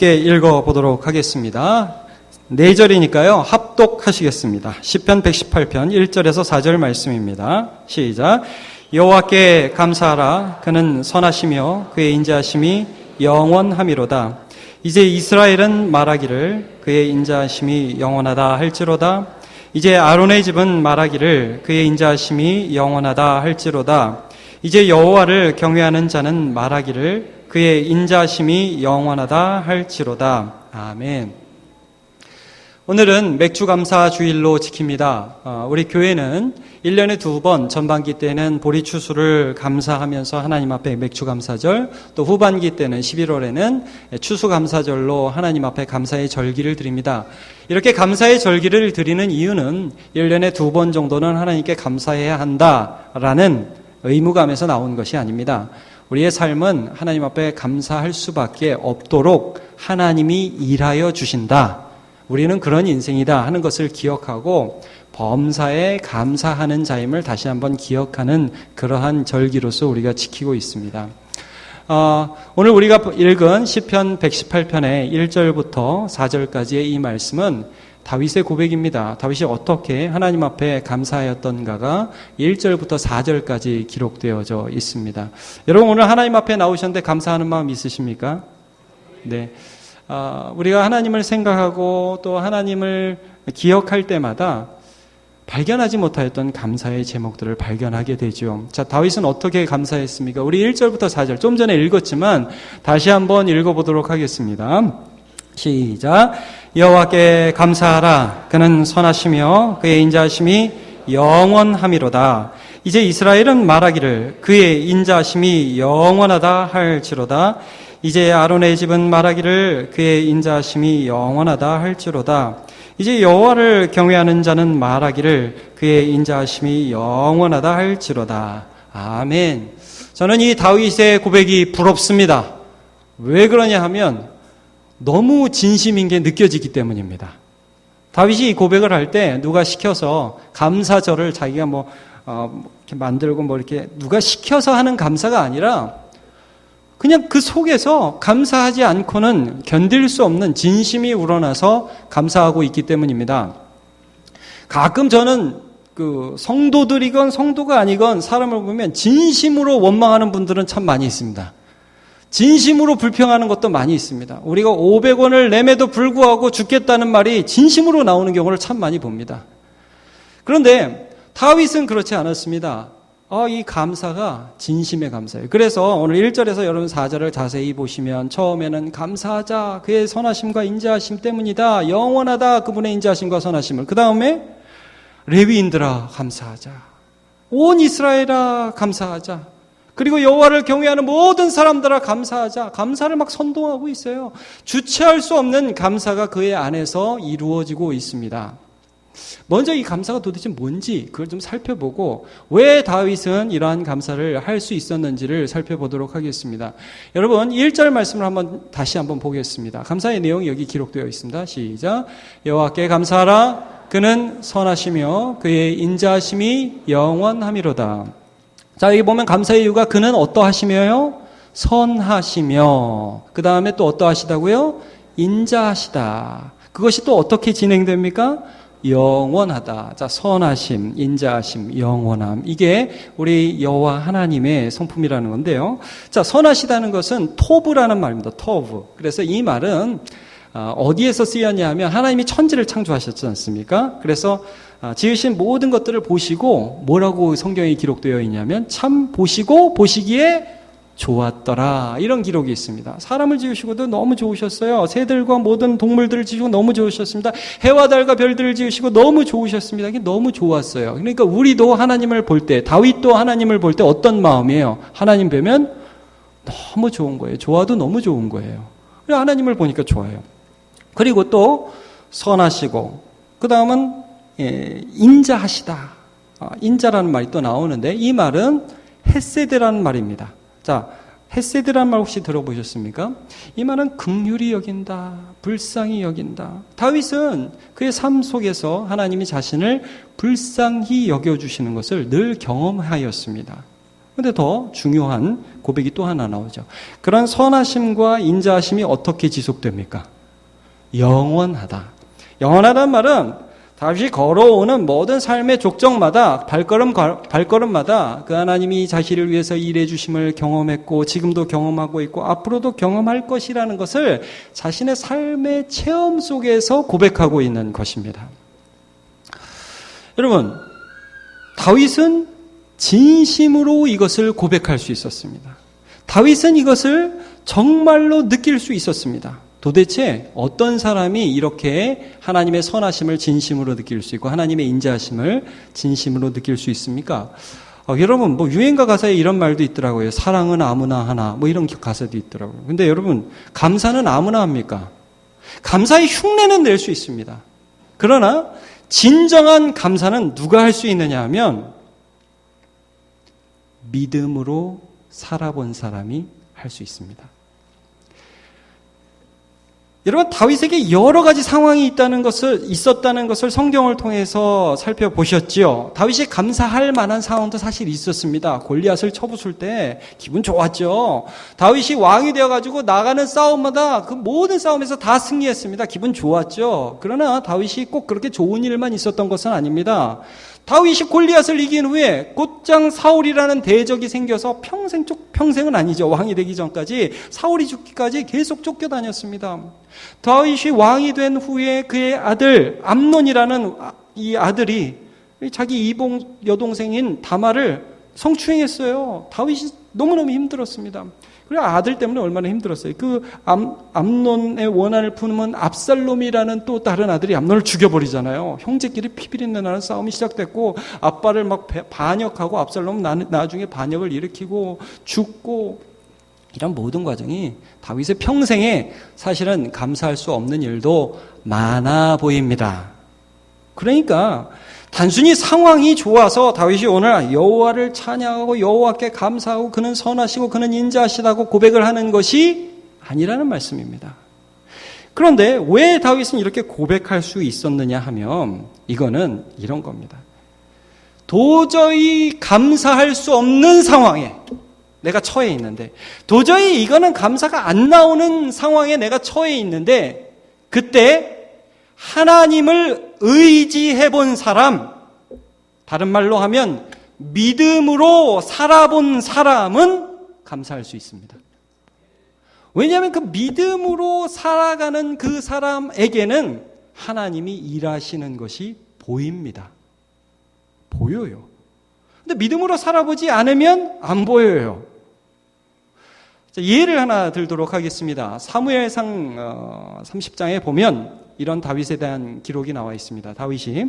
함께 읽어 보도록 하겠습니다. 4절이니까요. 합독하시겠습니다. 10편 118편 1절에서 4절 말씀입니다. 시작. 여호와께 감사하라. 그는 선하시며 그의 인자하심이 영원함이로다. 이제 이스라엘은 말하기를 그의 인자하심이 영원하다 할지로다. 이제 아론의 집은 말하기를 그의 인자하심이 영원하다 할지로다. 이제 여호와를 경외하는 자는 말하기를 그의 인자심이 영원하다 할지로다. 아멘. 오늘은 맥주 감사 주일로 지킵니다. 어, 우리 교회는 1년에 두 번 전반기 때는 보리 추수를 감사하면서 하나님 앞에 맥주 감사절, 또 후반기 때는 11월에는 추수 감사절로 하나님 앞에 감사의 절기를 드립니다. 이렇게 감사의 절기를 드리는 이유는 1년에 두 번 정도는 하나님께 감사해야 한다라는 의무감에서 나온 것이 아닙니다. 우리의 삶은 하나님 앞에 감사할 수밖에 없도록 하나님이 일하여 주신다. 우리는 그런 인생이다 하는 것을 기억하고 범사에 감사하는 자임을 다시 한번 기억하는 그러한 절기로서 우리가 지키고 있습니다. 어, 오늘 우리가 읽은 시편 118편의 1절부터 4절까지의 이 말씀은 다윗의 고백입니다. 다윗이 어떻게 하나님 앞에 감사하였던가가 1절부터 4절까지 기록되어져 있습니다. 여러분 오늘 하나님 앞에 나오셨는데 감사하는 마음 있으십니까? 네. 아, 우리가 하나님을 생각하고 또 하나님을 기억할 때마다 발견하지 못하였던 감사의 제목들을 발견하게 되죠. 자, 다윗은 어떻게 감사했습니까? 우리 1절부터 4절 좀 전에 읽었지만 다시 한번 읽어보도록 하겠습니다. 시작. 여호와께 감사하라. 그는 선하시며 그의 인자하심이 영원함이로다. 이제 이스라엘은 말하기를 그의 인자하심이 영원하다 할지로다. 이제 아론의 집은 말하기를 그의 인자하심이 영원하다 할지로다. 이제 여호와를 경외하는 자는 말하기를 그의 인자하심이 영원하다 할지로다. 아멘. 저는 이 다윗의 고백이 부럽습니다. 왜 그러냐 하면 너무 진심인 게 느껴지기 때문입니다. 다윗이 이 고백을 할 때 누가 시켜서 감사절을 자기가 뭐, 어, 이렇게 만들고 뭐 이렇게 누가 시켜서 하는 감사가 아니라 그냥 그 속에서 감사하지 않고는 견딜 수 없는 진심이 우러나서 감사하고 있기 때문입니다. 가끔 저는 그 성도들이건 성도가 아니건 사람을 보면 진심으로 원망하는 분들은 참 많이 있습니다. 진심으로 불평하는 것도 많이 있습니다. 우리가 500원을 내매도 불구하고 죽겠다는 말이 진심으로 나오는 경우를 참 많이 봅니다. 그런데 다윗은 그렇지 않았습니다. 어, 이 감사가 진심의 감사예요. 그래서 오늘 1절에서 여러분 4절을 자세히 보시면 처음에는 감사하자 그의 선하심과 인자하심 때문이다. 영원하다 그분의 인자하심과 선하심을. 그 다음에 레위인들아 감사하자. 온 이스라엘아 감사하자. 그리고 여호와를 경외하는 모든 사람들아 감사하자. 감사를 막 선동하고 있어요. 주체할 수 없는 감사가 그의 안에서 이루어지고 있습니다. 먼저 이 감사가 도대체 뭔지 그걸 좀 살펴보고 왜 다윗은 이러한 감사를 할 수 있었는지를 살펴보도록 하겠습니다. 여러분 1절 말씀을 한번 다시 한번 보겠습니다. 감사의 내용이 여기 기록되어 있습니다. 시작. 여호와께 감사하라 그는 선하시며 그의 인자하심이 영원함이로다. 자, 여기 보면 감사의 이유가 그는 어떠하시며요? 선하시며. 그 다음에 또 어떠하시다고요? 인자하시다. 그것이 또 어떻게 진행됩니까? 영원하다. 자, 선하심, 인자하심, 영원함. 이게 우리 여호와 하나님의 성품이라는 건데요. 자, 선하시다는 것은 토브라는 말입니다. 토브. 그래서 이 말은 어, 어디에서 쓰였냐 하면 하나님이 천지를 창조하셨지 않습니까? 그래서 아, 지으신 모든 것들을 보시고 뭐라고 성경에 기록되어 있냐면 참 보시고 보시기에 좋았더라. 이런 기록이 있습니다. 사람을 지으시고도 너무 좋으셨어요. 새들과 모든 동물들을 지으시고 너무 좋으셨습니다. 해와 달과 별들을 지으시고 너무 좋으셨습니다. 이게 너무 좋았어요. 그러니까 우리도 하나님을 볼 때, 다윗도 하나님을 볼 때 어떤 마음이에요? 하나님 뵈면 너무 좋은 거예요. 좋아도 너무 좋은 거예요. 그래 하나님을 보니까 좋아요. 그리고 또 선하시고, 그 다음은 예, 인자하시다. 아, 인자라는 말이 또 나오는데 이 말은 헤세드라는 말입니다. 자, 헤세드라는 말 혹시 들어보셨습니까? 이 말은 극률이 여긴다, 불쌍히 여긴다. 다윗은 그의 삶 속에서 하나님이 자신을 불쌍히 여겨주시는 것을 늘 경험하였습니다. 근데 더 중요한 고백이 또 하나 나오죠. 그런 선하심과 인자하심이 어떻게 지속됩니까? 영원하다. 영원하다는 말은 다시 걸어오는 모든 삶의 족정마다 발걸음 발걸음마다 그 하나님이 자신을 위해서 일해 주심을 경험했고 지금도 경험하고 있고 앞으로도 경험할 것이라는 것을 자신의 삶의 체험 속에서 고백하고 있는 것입니다. 여러분 다윗은 진심으로 이것을 고백할 수 있었습니다. 다윗은 이것을 정말로 느낄 수 있었습니다. 도대체 어떤 사람이 이렇게 하나님의 선하심을 진심으로 느낄 수 있고 하나님의 인자하심을 진심으로 느낄 수 있습니까? 어, 여러분 뭐 유행가 가사에 이런 말도 있더라고요. 사랑은 아무나 하나 뭐 이런 가사도 있더라고요. 근데 여러분 감사는 아무나 합니까? 감사의 흉내는 낼 수 있습니다. 그러나 진정한 감사는 누가 할 수 있느냐 하면 믿음으로 살아본 사람이 할 수 있습니다. 여러분 다윗에게 여러 가지 상황이 있다는 것을 있었다는 것을 성경을 통해서 살펴보셨지요. 다윗이 감사할 만한 상황도 사실 있었습니다. 골리앗을 쳐부술 때 기분 좋았죠. 다윗이 왕이 되어 가지고 나가는 싸움마다 그 모든 싸움에서 다 승리했습니다. 기분 좋았죠. 그러나 다윗이 꼭 그렇게 좋은 일만 있었던 것은 아닙니다. 다윗이 골리앗을 이긴 후에 곧장 사울이라는 대적이 생겨서 평생 쫓 평생은 아니죠. 왕이 되기 전까지 사울이 죽기까지 계속 쫓겨다녔습니다. 다윗이 왕이 된 후에 그의 아들 암논이라는 이 아들이 자기 이봉 여동생인 다마를 성추행했어요. 다윗이 너무너무 힘들었습니다. 그리고 아들 때문에 얼마나 힘들었어요. 그 암, 암론의 원한을 품은 압살롬이라는 또 다른 아들이 암론을 죽여버리잖아요. 형제끼리 피비린내 나는 싸움이 시작됐고 아빠를 막 반역하고 압살롬 나중에 반역을 일으키고 죽고 이런 모든 과정이 다윗의 평생에 사실은 감사할 수 없는 일도 많아 보입니다. 그러니까 단순히 상황이 좋아서 다윗이 오늘 여호와를 찬양하고 여호와께 감사하고 그는 선하시고 그는 인자하시다고 고백을 하는 것이 아니라는 말씀입니다. 그런데 왜 다윗은 이렇게 고백할 수 있었느냐 하면 이거는 이런 겁니다. 도저히 감사할 수 없는 상황에 내가 처해 있는데 도저히 이거는 감사가 안 나오는 상황에 내가 처해 있는데 그때 하나님을 의지해 본 사람, 다른 말로 하면 믿음으로 살아본 사람은 감사할 수 있습니다. 왜냐하면 그 믿음으로 살아가는 그 사람에게는 하나님이 일하시는 것이 보입니다. 보여요. 근데 믿음으로 살아보지 않으면 안 보여요. 예를 하나 들도록 하겠습니다. 사무엘상 30장에 어, 보면 이런 다윗에 대한 기록이 나와 있습니다. 다윗이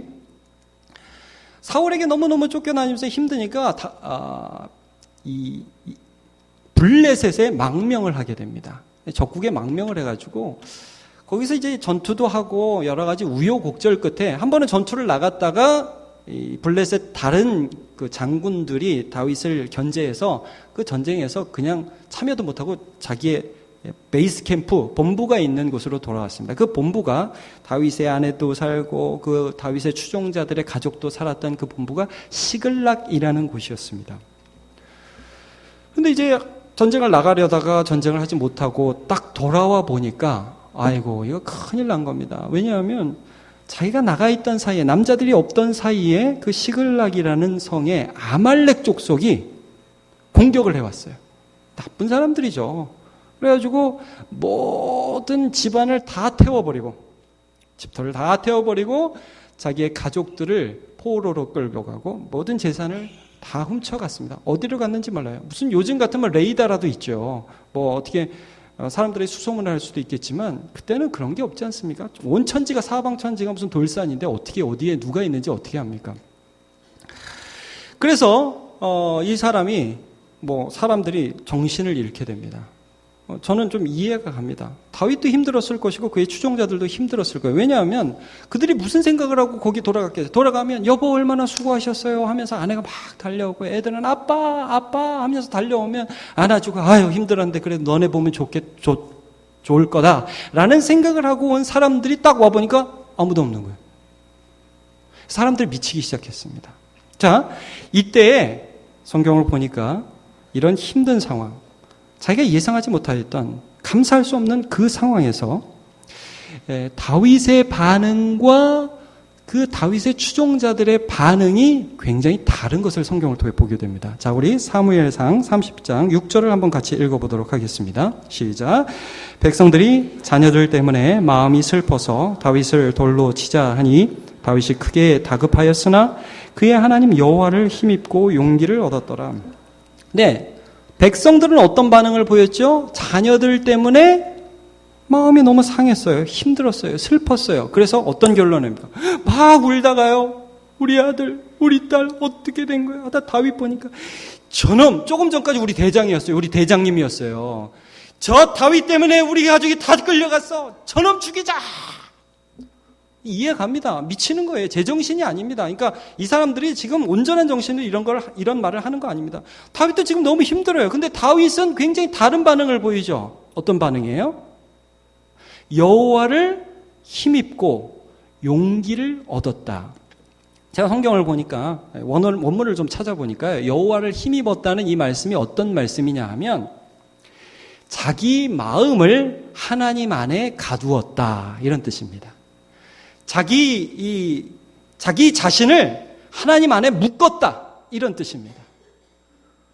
사울에게 너무너무 쫓겨다니면서 힘드니까 다, 아, 이, 이 블레셋에 망명을 하게 됩니다. 적국에 망명을 해가지고 거기서 이제 전투도 하고 여러 가지 우여곡절 끝에 한 번은 전투를 나갔다가 이 블레셋 다른 그 장군들이 다윗을 견제해서 그 전쟁에서 그냥 참여도 못하고 자기의 베이스 캠프 본부가 있는 곳으로 돌아왔습니다. 그 본부가 다윗의 아내도 살고 그 다윗의 추종자들의 가족도 살았던 그 본부가 시글락이라는 곳이었습니다. 근데 이제 전쟁을 나가려다가 전쟁을 하지 못하고 딱 돌아와 보니까 아이고 이거 큰일 난 겁니다. 왜냐하면 자기가 나가 있던 사이에 남자들이 없던 사이에 그 시글락이라는 성에 아말렉 족속이 공격을 해왔어요. 나쁜 사람들이죠. 그래가지고 모든 집안을 다 태워버리고 집터를 다 태워버리고 자기의 가족들을 포로로 끌고 가고 모든 재산을 다 훔쳐갔습니다. 어디로 갔는지 몰라요. 무슨 요즘 같으면 레이더라도 있죠. 뭐 어떻게 어, 사람들의 수소문을 할 수도 있겠지만 그때는 그런 게 없지 않습니까? 온 천지가 사방 천지가 무슨 돌산인데 어떻게 어디에 누가 있는지 어떻게 합니까? 그래서 어, 이 사람이 뭐 사람들이 정신을 잃게 됩니다. 어, 저는 좀 이해가 갑니다. 다윗도 힘들었을 것이고 그의 추종자들도 힘들었을 거예요. 왜냐하면 그들이 무슨 생각을 하고 거기 돌아갔겠어요. 돌아가면 여보 얼마나 수고하셨어요 하면서 아내가 막 달려오고 애들은 아빠 아빠 하면서 달려오면 안아주고 아유 힘들었는데 그래도 너네 보면 좋겠 좋, 좋을 거다라는 생각을 하고 온 사람들이 딱 와 보니까 아무도 없는 거예요. 사람들 미치기 시작했습니다. 자 이때 성경을 보니까 이런 힘든 상황, 자기가 예상하지 못하였던 감사할 수 없는 그 상황에서 에, 다윗의 반응과 그 다윗의 추종자들의 반응이 굉장히 다른 것을 성경을 통해 보게 됩니다. 자, 우리 사무엘상 30장 6절을 한번 같이 읽어보도록 하겠습니다. 시작. 백성들이 자녀들 때문에 마음이 슬퍼서 다윗을 돌로 치자 하니 다윗이 크게 다급하였으나 그의 하나님 여호와를 힘입고 용기를 얻었더라. 네. 백성들은 어떤 반응을 보였죠? 자녀들 때문에 마음이 너무 상했어요. 힘들었어요. 슬펐어요. 그래서 어떤 결론입니까? 막 울다가요. 우리 아들, 우리 딸 어떻게 된 거야? 나 다윗 보니까 저놈 조금 전까지 우리 대장이었어요. 우리 대장님이었어요. 저 다윗 때문에 우리 가족이 다 끌려갔어. 저놈 죽이자. 이해 갑니다. 미치는 거예요. 제정신이 아닙니다. 그러니까 이 사람들이 지금 온전한 정신으로 이런 걸 이런 말을 하는 거 아닙니다. 다윗도 지금 너무 힘들어요. 근데 다윗은 굉장히 다른 반응을 보이죠. 어떤 반응이에요? 여호와를 힘입고 용기를 얻었다. 제가 성경을 보니까 원어, 원문을 좀 찾아보니까 여호와를 힘입었다는 이 말씀이 어떤 말씀이냐 하면 자기 마음을 하나님 안에 가두었다 이런 뜻입니다. 자기 이 자기 자신을 하나님 안에 묶었다 이런 뜻입니다.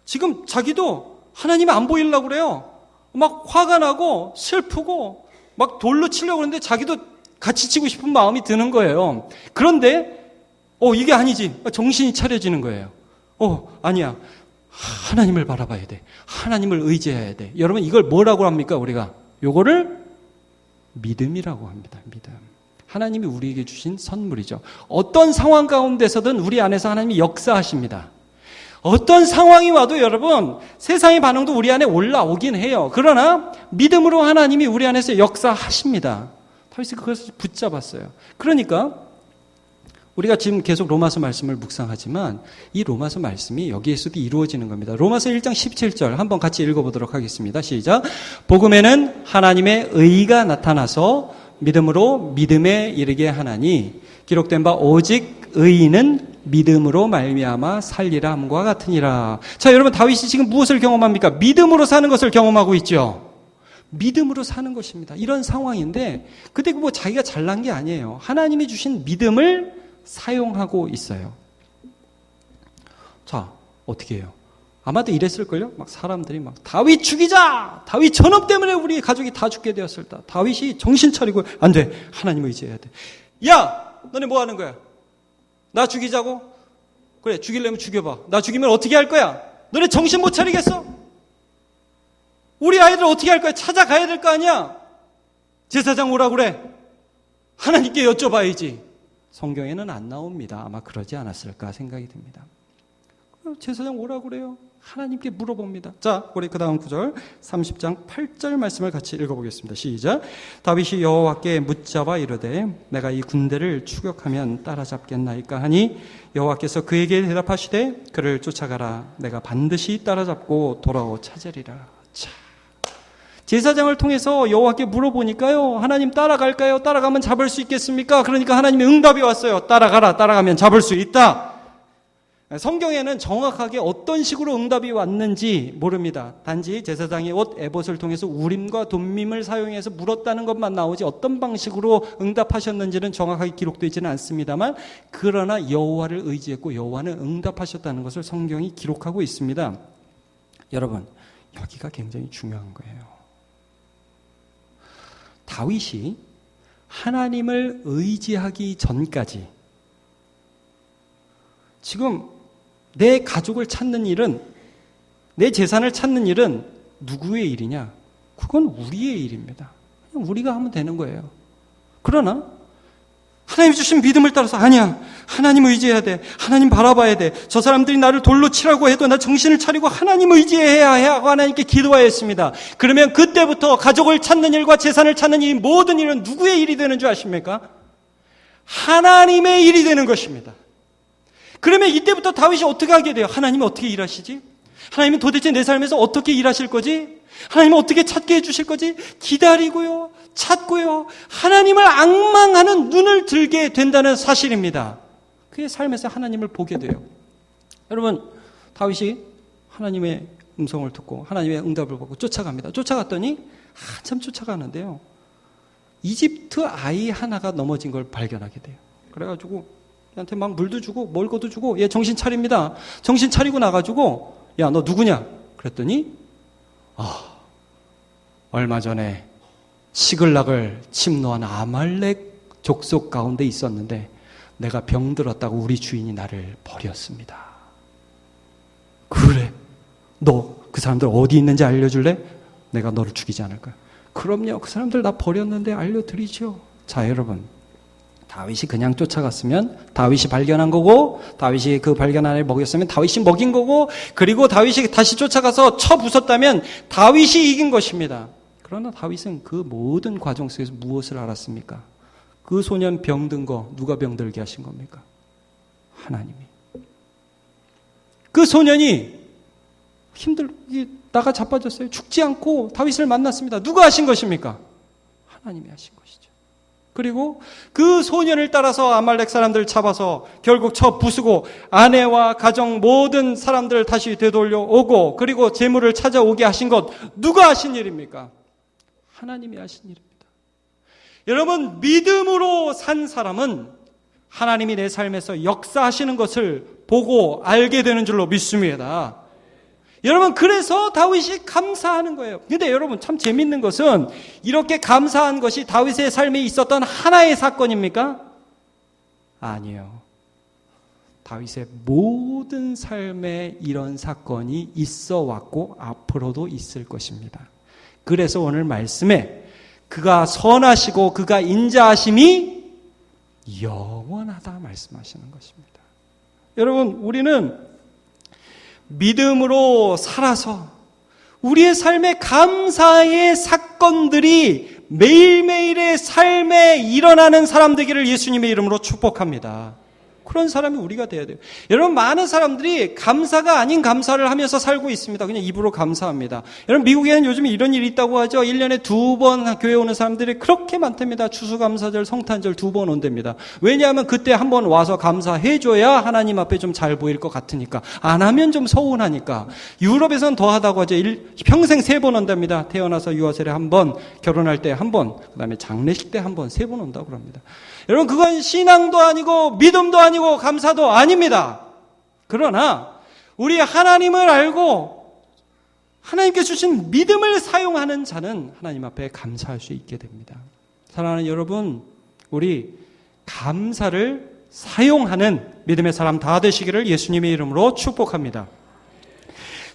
지금 자기도 하나님 안 보이려고 그래요. 막 화가 나고 슬프고 막 돌로 치려고 그러는데 자기도 같이 치고 싶은 마음이 드는 거예요. 그런데 어 이게 아니지. 정신이 차려지는 거예요. 어 아니야. 하나님을 바라봐야 돼. 하나님을 의지해야 돼. 여러분 이걸 뭐라고 합니까 우리가? 요거를 믿음이라고 합니다. 믿음. 하나님이 우리에게 주신 선물이죠. 어떤 상황 가운데서든 우리 안에서 하나님이 역사하십니다. 어떤 상황이 와도 여러분 세상의 반응도 우리 안에 올라오긴 해요. 그러나 믿음으로 하나님이 우리 안에서 역사하십니다. 다윗이 그것을 붙잡았어요. 그러니까 우리가 지금 계속 로마서 말씀을 묵상하지만 이 로마서 말씀이 여기에서도 이루어지는 겁니다. 로마서 1장 17절 한번 같이 읽어보도록 하겠습니다. 시작. 복음에는 하나님의 의가 나타나서 믿음으로 믿음에 이르게 하나니 기록된 바 오직 의인은 믿음으로 말미암아 살리라 함과 같으니라. 자, 여러분 다윗이 지금 무엇을 경험합니까? 믿음으로 사는 것을 경험하고 있죠. 믿음으로 사는 것입니다. 이런 상황인데 그때 뭐 자기가 잘난 게 아니에요. 하나님이 주신 믿음을 사용하고 있어요. 자, 어떻게 해요? 아마도 이랬을걸요? 막 사람들이 막 다윗 죽이자! 다윗 전업 때문에 우리 가족이 다 죽게 되었을다. 다윗이 정신 차리고 안 돼. 하나님 의지해야 돼. 야! 너네 뭐 하는 거야? 나 죽이자고? 그래, 죽이려면 죽여봐. 나 죽이면 어떻게 할 거야? 너네 정신 못 차리겠어? 우리 아이들 어떻게 할 거야? 찾아가야 될 거 아니야? 제사장 오라고 그래. 하나님께 여쭤봐야지. 성경에는 안 나옵니다. 아마 그러지 않았을까 생각이 듭니다. 제사장 오라고 그래요. 하나님께 물어봅니다. 자, 우리 그 다음 구절 30장 8절 말씀을 같이 읽어보겠습니다. 시작. 다윗이 여호와께 묻자와 이르되 내가 이 군대를 추격하면 따라잡겠나이까 하니 여호와께서 그에게 대답하시되 그를 쫓아가라. 내가 반드시 따라잡고 돌아오 찾으리라. 자. 제사장을 통해서 여호와께 물어보니까요. 하나님 따라갈까요? 따라가면 잡을 수 있겠습니까? 그러니까 하나님의 응답이 왔어요. 따라가라. 따라가면 잡을 수 있다. 성경에는 정확하게 어떤 식으로 응답이 왔는지 모릅니다. 단지 제사장이 옷 에봇을 통해서 우림과 돈밈을 사용해서 물었다는 것만 나오지 어떤 방식으로 응답하셨는지는 정확하게 기록되지는 않습니다만 그러나 여호와를 의지했고 여호와는 응답하셨다는 것을 성경이 기록하고 있습니다. 여러분 여기가 굉장히 중요한 거예요. 다윗이 하나님을 의지하기 전까지 지금 내 가족을 찾는 일은, 내 재산을 찾는 일은 누구의 일이냐? 그건 우리의 일입니다. 우리가 하면 되는 거예요. 그러나, 하나님 주신 믿음을 따라서, 아니야. 하나님 의지해야 돼. 하나님 바라봐야 돼. 저 사람들이 나를 돌로 치라고 해도 나 정신을 차리고 하나님 의지해야 해 하고 하나님께 기도하였습니다. 그러면 그때부터 가족을 찾는 일과 재산을 찾는 이 모든 일은 누구의 일이 되는 줄 아십니까? 하나님의 일이 되는 것입니다. 그러면 이때부터 다윗이 어떻게 하게 돼요? 하나님이 어떻게 일하시지? 하나님은 도대체 내 삶에서 어떻게 일하실 거지? 하나님은 어떻게 찾게 해주실 거지? 기다리고요, 찾고요, 하나님을 악망하는 눈을 들게 된다는 사실입니다. 그의 삶에서 하나님을 보게 돼요. 여러분, 다윗이 하나님의 음성을 듣고 하나님의 응답을 보고 쫓아갑니다. 쫓아갔더니 한참 쫓아가는데요. 이집트 아이 하나가 넘어진 걸 발견하게 돼요. 그래가지고 얘한테 막 물도 주고 멀고도 주고 얘 정신 차립니다. 정신 차리고 나가지고 야 너 누구냐? 그랬더니 아 얼마 전에 시글락을 침노한 아말렉 족속 가운데 있었는데 내가 병들었다고 우리 주인이 나를 버렸습니다. 그래? 너 그 사람들 어디 있는지 알려줄래? 내가 너를 죽이지 않을 거야. 그럼요. 그 사람들 나 버렸는데 알려드리죠. 자, 여러분. 다윗이 그냥 쫓아갔으면 다윗이 발견한 거고 다윗이 그 발견한 애 먹였으면 다윗이 먹인 거고 그리고 다윗이 다시 쫓아가서 쳐 부쉈다면 다윗이 이긴 것입니다. 그러나 다윗은 그 모든 과정 속에서 무엇을 알았습니까? 그 소년 병든 거 누가 병들게 하신 겁니까? 하나님이. 그 소년이 힘들 나가 자빠졌어요. 죽지 않고 다윗을 만났습니다. 누가 하신 것입니까? 하나님이 하신. 그리고 그 소년을 따라서 아말렉 사람들 잡아서 결국 쳐 부수고 아내와 가정 모든 사람들을 다시 되돌려 오고 그리고 재물을 찾아오게 하신 것 누가 하신 일입니까? 하나님이 하신 일입니다. 여러분 믿음으로 산 사람은 하나님이 내 삶에서 역사하시는 것을 보고 알게 되는 줄로 믿습니다. 여러분, 그래서 다윗이 감사하는 거예요. 근데 여러분, 참 재밌는 것은 이렇게 감사한 것이 다윗의 삶에 있었던 하나의 사건입니까? 아니요. 다윗의 모든 삶에 이런 사건이 있어 왔고 앞으로도 있을 것입니다. 그래서 오늘 말씀에 그가 선하시고 그가 인자하심이 영원하다 말씀하시는 것입니다. 여러분, 우리는 믿음으로 살아서 우리의 삶의 감사의 사건들이 매일매일의 삶에 일어나는 사람 되기를 예수님의 이름으로 축복합니다. 그런 사람이 우리가 돼야 돼요. 여러분, 많은 사람들이 감사가 아닌 감사를 하면서 살고 있습니다. 그냥 입으로 감사합니다. 여러분, 미국에는 요즘 이런 일이 있다고 하죠. 1년에 두 번 교회 오는 사람들이 그렇게 많답니다. 추수감사절, 성탄절 두 번 온답니다. 왜냐하면 그때 한 번 와서 감사해 줘야 하나님 앞에 좀 잘 보일 것 같으니까. 안 하면 좀 서운하니까. 유럽에서는 더 하다고 하죠. 일, 평생 세 번 온답니다. 태어나서 유아세례 한 번, 결혼할 때 한 번, 그 다음에 장례식 때 한 번, 세 번 온다고 합니다. 여러분, 그건 신앙도 아니고 믿음도 아니고 감사도 아닙니다. 그러나 우리 하나님을 알고 하나님께 주신 믿음을 사용하는 자는 하나님 앞에 감사할 수 있게 됩니다. 사랑하는 여러분, 우리 감사를 사용하는 믿음의 사람 다 되시기를 예수님의 이름으로 축복합니다.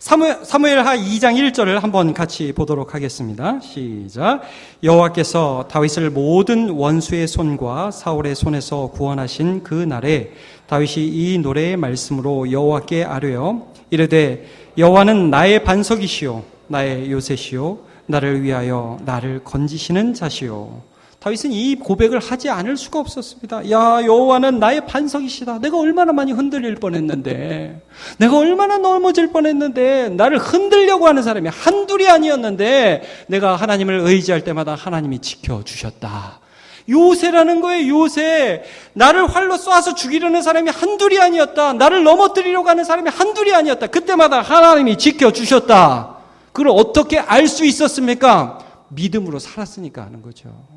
사무엘, 하 2장 1절을 한번 같이 보도록 하겠습니다. 시작. 여호와께서 다윗을 모든 원수의 손과 사울의 손에서 구원하신 그 날에 다윗이 이 노래의 말씀으로 여호와께 아뢰어 이르되 여호와는 나의 반석이시요 나의 요새시요 나를 위하여 나를 건지시는 자시요 다윗은 이 고백을 하지 않을 수가 없었습니다. 야, 여호와는 나의 반석이시다. 내가 얼마나 많이 흔들릴 뻔했는데, 내가 얼마나 넘어질 뻔했는데, 나를 흔들려고 하는 사람이 한둘이 아니었는데, 내가 하나님을 의지할 때마다 하나님이 지켜 주셨다. 요새라는 거예요, 요새. 나를 활로 쏴서 죽이려는 사람이 한둘이 아니었다. 나를 넘어뜨리려고 하는 사람이 한둘이 아니었다. 그때마다 하나님이 지켜주셨다. 그걸 어떻게 알 수 있었습니까? 믿음으로 살았으니까 하는 거죠.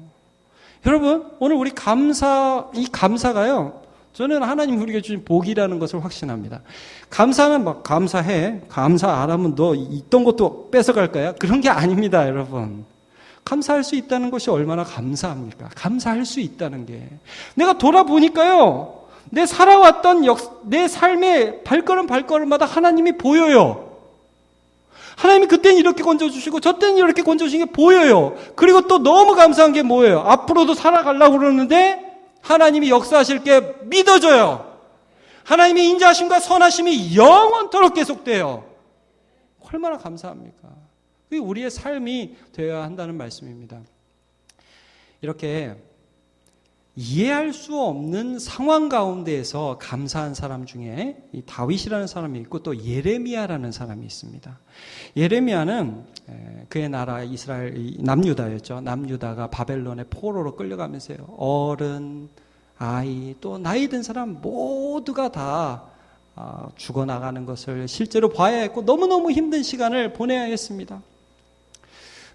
여러분, 오늘 우리 감사, 이 감사가요, 저는 하나님 우리에게 주신 복이라는 것을 확신합니다. 감사는 막 감사해. 감사 안 하면 너 있던 것도 뺏어갈 거야? 그런 게 아닙니다, 여러분. 감사할 수 있다는 것이 얼마나 감사합니까? 감사할 수 있다는 게. 내가 돌아보니까요, 내 살아왔던 역, 내 삶의 발걸음 발걸음마다 하나님이 보여요. 하나님이 그때는 이렇게 건져주시고 저 때는 이렇게 건져주신 게 보여요. 그리고 또 너무 감사한 게 뭐예요? 앞으로도 살아가려고 그러는데 하나님이 역사하실 게 믿어져요. 하나님의 인자하심과 선하심이 영원토록 계속돼요. 얼마나 감사합니까? 그게 우리의 삶이 되어야 한다는 말씀입니다. 이렇게 이해할 수 없는 상황 가운데에서 감사한 사람 중에 다윗이라는 사람이 있고 또 예레미야라는 사람이 있습니다. 예레미야는 그의 나라 이스라엘 남유다였죠. 남유다가 바벨론의 포로로 끌려가면서요. 어른, 아이, 또 나이 든 사람 모두가 다 아, 죽어나가는 것을 실제로 봐야 했고 너무너무 힘든 시간을 보내야 했습니다.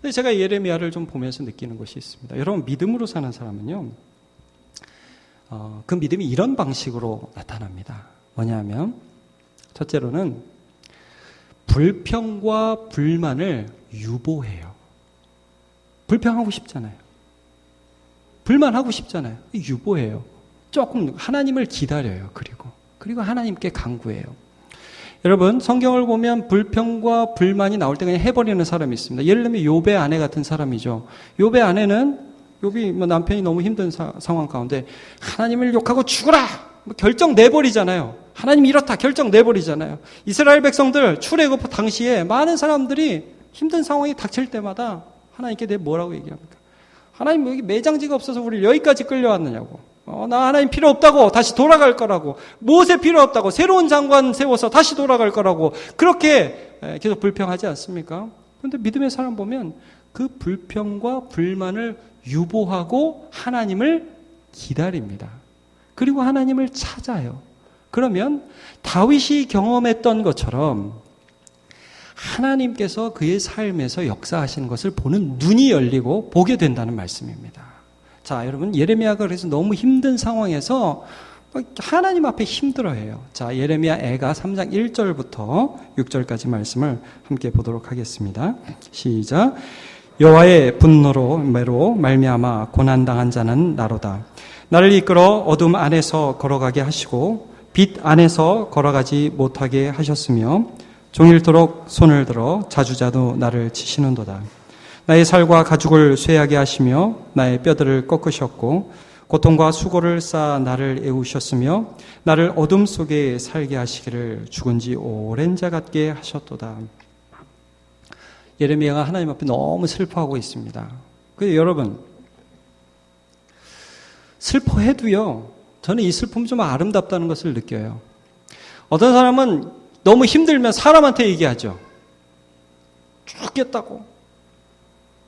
근데 제가 예레미야를 좀 보면서 느끼는 것이 있습니다. 여러분 믿음으로 사는 사람은요. 어, 그 믿음이 이런 방식으로 나타납니다. 뭐냐면 첫째로는 불평과 불만을 유보해요. 불평하고 싶잖아요. 불만하고 싶잖아요. 유보해요. 조금 하나님을 기다려요. 그리고 그리고 하나님께 강구해요. 여러분 성경을 보면 불평과 불만이 나올 때 그냥 해버리는 사람이 있습니다. 예를 들면 요배 아내 같은 사람이죠. 요배 아내는 요비 뭐 남편이 너무 힘든 사, 상황 가운데 하나님을 욕하고 죽으라 뭐 결정 내버리잖아요. 하나님 이렇다 결정 내버리잖아요. 이스라엘 백성들 출애굽 당시에 많은 사람들이 힘든 상황이 닥칠 때마다 하나님께 내 뭐라고 얘기합니까? 하나님 여기 매장지가 없어서 우리 여기까지 끌려왔느냐고. 어, 나 하나님 필요 없다고 다시 돌아갈 거라고 무엇에 필요 없다고 새로운 장관 세워서 다시 돌아갈 거라고 그렇게 계속 불평하지 않습니까? 그런데 믿음의 사람 보면 그 불평과 불만을 유보하고 하나님을 기다립니다. 그리고 하나님을 찾아요. 그러면 다윗이 경험했던 것처럼 하나님께서 그의 삶에서 역사하시는 것을 보는 눈이 열리고 보게 된다는 말씀입니다. 자, 여러분, 예레미야가 그래서 너무 힘든 상황에서 하나님 앞에 힘들어해요. 자, 예레미야 애가 3장 1절부터 6절까지 말씀을 함께 보도록 하겠습니다. 시작. 여호와의 분노로 매로 말미암아 고난 당한 자는 나로다. 나를 이끌어 어둠 안에서 걸어가게 하시고 빛 안에서 걸어가지 못하게 하셨으며 종일토록 손을 들어 자주자도 나를 치시는도다. 나의 살과 가죽을 쇠하게 하시며 나의 뼈들을 꺾으셨고 고통과 수고를 쌓아 나를 애우셨으며 나를 어둠 속에 살게 하시기를 죽은 지 오랜 자 같게 하셨도다. 예레미야가 하나님 앞에 너무 슬퍼하고 있습니다. 그 여러분 슬퍼해도요. 저는 이 슬픔 좀 아름답다는 것을 느껴요. 어떤 사람은 너무 힘들면 사람한테 얘기하죠. 죽겠다고.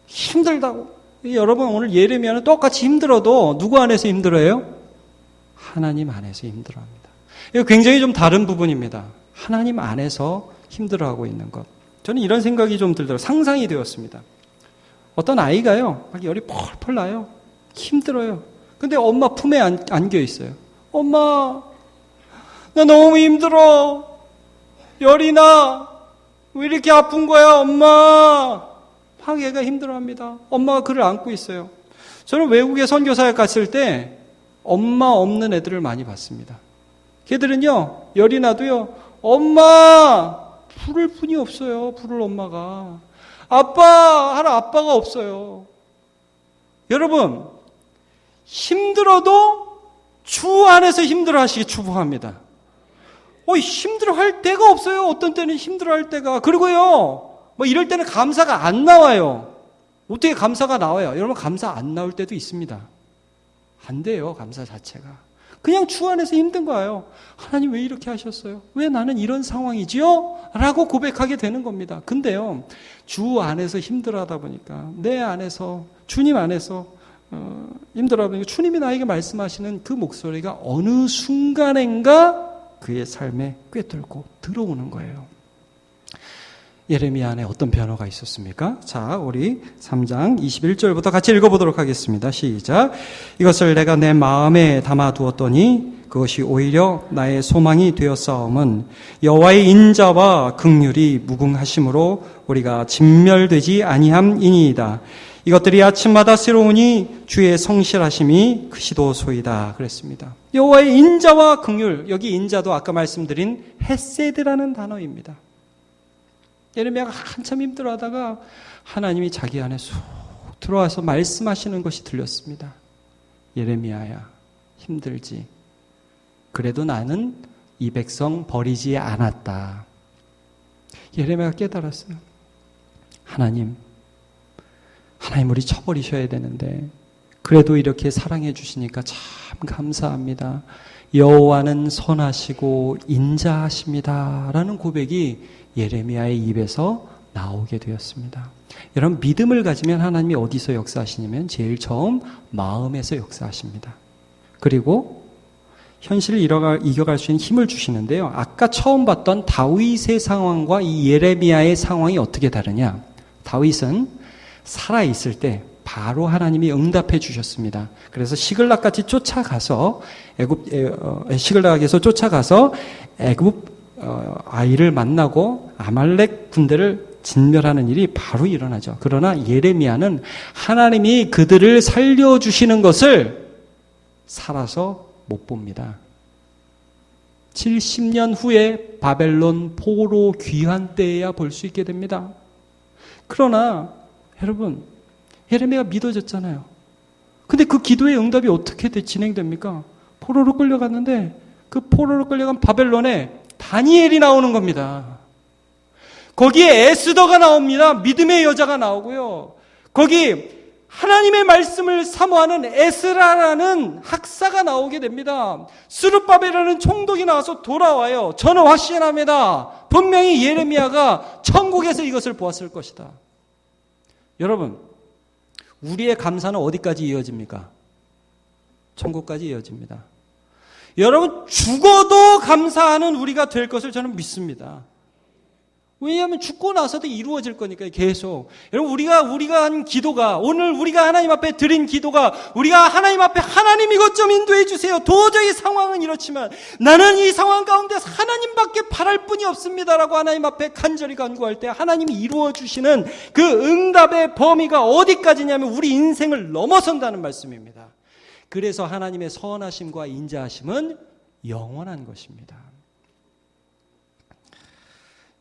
힘들다고. 여러분 오늘 예레미야는 똑같이 힘들어도 누구 안에서 힘들어요? 하나님 안에서 힘들어합니다. 이거 굉장히 좀 다른 부분입니다. 하나님 안에서 힘들어하고 있는 것. 저는 이런 생각이 좀 들더라고요. 상상이 되었습니다. 어떤 아이가요, 막 열이 펄펄 나요. 힘들어요. 근데 엄마 품에 안, 안겨 있어요. 엄마, 나 너무 힘들어. 열이 나. 왜 이렇게 아픈 거야, 엄마? 막 얘가 힘들어 합니다. 엄마가 그를 안고 있어요. 저는 외국에 선교사에 갔을 때 엄마 없는 애들을 많이 봤습니다. 걔들은요, 열이 나도요, 엄마! 부를 분이 없어요. 부를 엄마가. 아빠! 하라 아빠가 없어요. 여러분, 힘들어도 주 안에서 힘들어 하시기 축복합니다. 어, 힘들어 할 때가 없어요. 어떤 때는 힘들어 할 때가. 그리고요, 뭐 이럴 때는 감사가 안 나와요. 어떻게 감사가 나와요? 여러분 감사 안 나올 때도 있습니다. 안 돼요, 감사 자체가. 그냥 주 안에서 힘든 거예요. 하나님 왜 이렇게 하셨어요? 왜 나는 이런 상황이지요? 라고 고백하게 되는 겁니다. 근데요, 주 안에서 힘들어 하다 보니까, 내 안에서, 주님 안에서, 어, 힘들어 하다 보니까 주님이 나에게 말씀하시는 그 목소리가 어느 순간엔가 그의 삶에 꿰뚫고 들어오는 거예요. 예레미야 안에 어떤 변화가 있었습니까? 자, 우리 3장 21절부터 같이 읽어보도록 하겠습니다. 시작. 이것을 내가 내 마음에 담아두었더니 그것이 오히려 나의 소망이 되었사옴은 여호와의 인자와 극률이 무궁하심으로 우리가 진멸되지 아니함이니이다. 이것들이 아침마다 새로우니 주의 성실하심이 크시도소이다 그랬습니다. 여호와의 인자와 극률 여기 인자도 아까 말씀드린 헤세드라는 단어입니다. 예레미야가 한참 힘들어하다가 하나님이 자기 안에 쏙 들어와서 말씀하시는 것이 들렸습니다. 예레미야야 힘들지. 그래도 나는 이 백성 버리지 않았다. 예레미야가 깨달았어요. 하나님, 하나님 우리 쳐버리셔야 되는데 그래도 이렇게 사랑해 주시니까 참 감사합니다. 여호와는 선하시고 인자하십니다라는 고백이 예레미야의 입에서 나오게 되었습니다. 여러분 믿음을 가지면 하나님이 어디서 역사하시냐면 제일 처음 마음에서 역사하십니다. 그리고 현실을 이겨갈, 수 있는 힘을 주시는데요. 아까 처음 봤던 다윗의 상황과 이 예레미야의 상황이 어떻게 다르냐? 다윗은 살아 있을 때 바로 하나님이 응답해 주셨습니다. 그래서 시글락 같이 쫓아가서 애굽 에, 어, 시글락에서 쫓아가서 애굽 어, 아이를 만나고 아말렉 군대를 진멸하는 일이 바로 일어나죠. 그러나 예레미야는 하나님이 그들을 살려 주시는 것을 살아서 못 봅니다. 70년 후에 바벨론 포로 귀환 때에야 볼 수 있게 됩니다. 그러나 여러분 예레미야가 믿어졌잖아요. 근데 그 기도의 응답이 어떻게 진행됩니까? 포로로 끌려갔는데 그 포로로 끌려간 바벨론에 다니엘이 나오는 겁니다. 거기에 에스더가 나옵니다. 믿음의 여자가 나오고요. 거기 하나님의 말씀을 사모하는 에스라라는 학사가 나오게 됩니다. 수르바벨이라는 총독이 나와서 돌아와요. 저는 확신합니다. 분명히 예레미야가 천국에서 이것을 보았을 것이다. 여러분, 우리의 감사는 어디까지 이어집니까? 천국까지 이어집니다. 여러분, 죽어도 감사하는 우리가 될 것을 저는 믿습니다. 왜냐하면 죽고 나서도 이루어질 거니까요, 계속. 여러분, 우리가, 우리가 한 기도가, 오늘 우리가 하나님 앞에 드린 기도가, 우리가 하나님 앞에 하나님 이것 좀 인도해 주세요. 도저히 상황은 이렇지만, 나는 이 상황 가운데서 하나님밖에 바랄 뿐이 없습니다라고 하나님 앞에 간절히 간구할 때, 하나님이 이루어 주시는 그 응답의 범위가 어디까지냐면, 우리 인생을 넘어선다는 말씀입니다. 그래서 하나님의 선하심과 인자하심은 영원한 것입니다.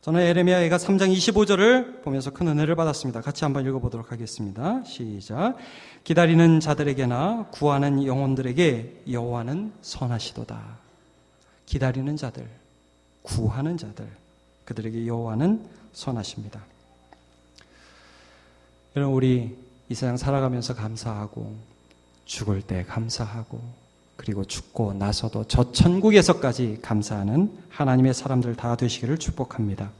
저는 에레미야가 3장 25절을 보면서 큰 은혜를 받았습니다. 같이 한번 읽어보도록 하겠습니다. 시작. 기다리는 자들에게나 구하는 영혼들에게 여호와는 선하시도다. 기다리는 자들, 구하는 자들, 그들에게 여호와는 선하십니다. 여러분 우리 이 세상 살아가면서 감사하고 죽을 때 감사하고 그리고 죽고 나서도 저 천국에서까지 감사하는 하나님의 사람들 다 되시기를 축복합니다.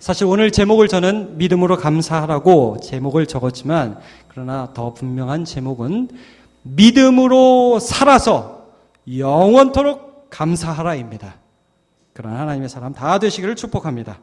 사실 오늘 제목을 저는 믿음으로 감사하라고 제목을 적었지만 그러나 더 분명한 제목은 믿음으로 살아서 영원토록 감사하라입니다. 그런 하나님의 사람 다 되시기를 축복합니다.